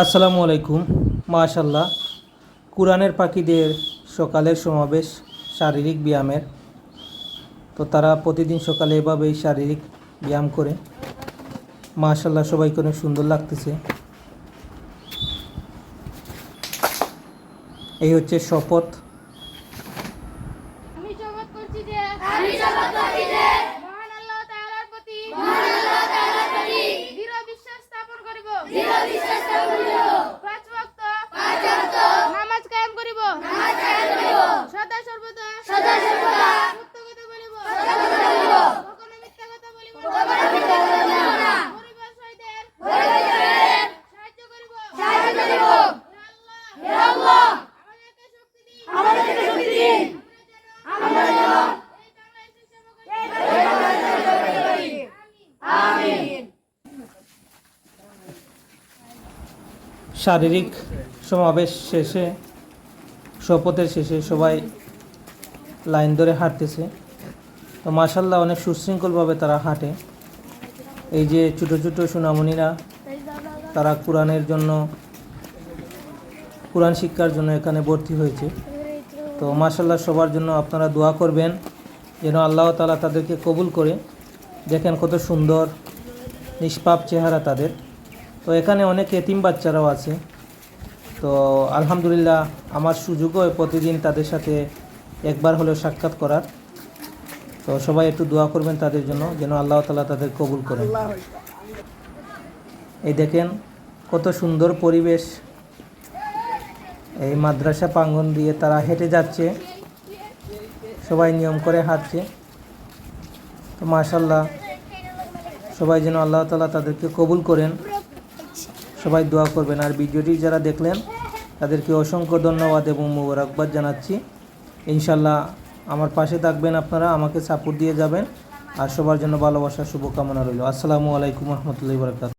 আসসালামু আলাইকুম। মাশাল্লাহ কোরআনের পাখিদের সকালের সমাবেশ শারীরিক ব্যায়ামের। তো তারা প্রতিদিন সকালে এভাবেই শারীরিক ব্যায়াম করে। মাশাল্লাহ সবাইকে অনেক সুন্দর লাগতেছে। এই হচ্ছে শপথ। আমি শপথ করছি যে আমি শপথ করছি যে শারীরিক সমাবেশ শেষে, শপথের শেষে সবাই লাইন ধরে হাঁটতেছে। তো মাসাল্লাহ অনেক সুশৃঙ্খলভাবে তারা হাঁটে। এই যে ছোটো ছোটো সুনামণিরা তারা কোরআনের জন্য, কোরআন শিক্ষার জন্য এখানে ভর্তি হয়েছে। তো মাসাল্লাহ সবার জন্য আপনারা দোয়া করবেন, যেন আল্লাহ তালা তাদেরকে কবুল করে। দেখেন কত সুন্দর, নিষ্পাপ চেহারা তাদের। তো এখানে অনেক এতিম বাচ্চারাও আছে। তো আলহামদুলিল্লাহ আমার সুযোগও হয় প্রতিদিন তাদের সাথে একবার হলেও সাক্ষাৎ করার। তো সবাই একটু দোয়া করবেন তাদের জন্য যেন আল্লাহ তালা তাদের কবুল করেন। এই দেখেন কত সুন্দর পরিবেশ। এই মাদ্রাসা প্রাঙ্গন দিয়ে তারা হেঁটে যাচ্ছে। সবাই নিয়ম করে হাঁটছে। তো মাশাল্লাহ সবাই যেন আল্লাহ তালা তাদেরকে কবুল করেন। সবাই দোয়া করবেন। আর ভিডিওটি যারা দেখলেন, তাদেরকে অসংখ্য ধন্যবাদ এবং মোবারকবাদ জানাচ্ছি। ইনশাল্লাহ আমার পাশে থাকবেন আপনারা, আমাকে সাপোর্ট দিয়ে যাবেন। আর সবার জন্য ভালোবাসা শুভকামনা রইল। আসসালামু আলাইকুম রহমতুল্লাহ বরকাত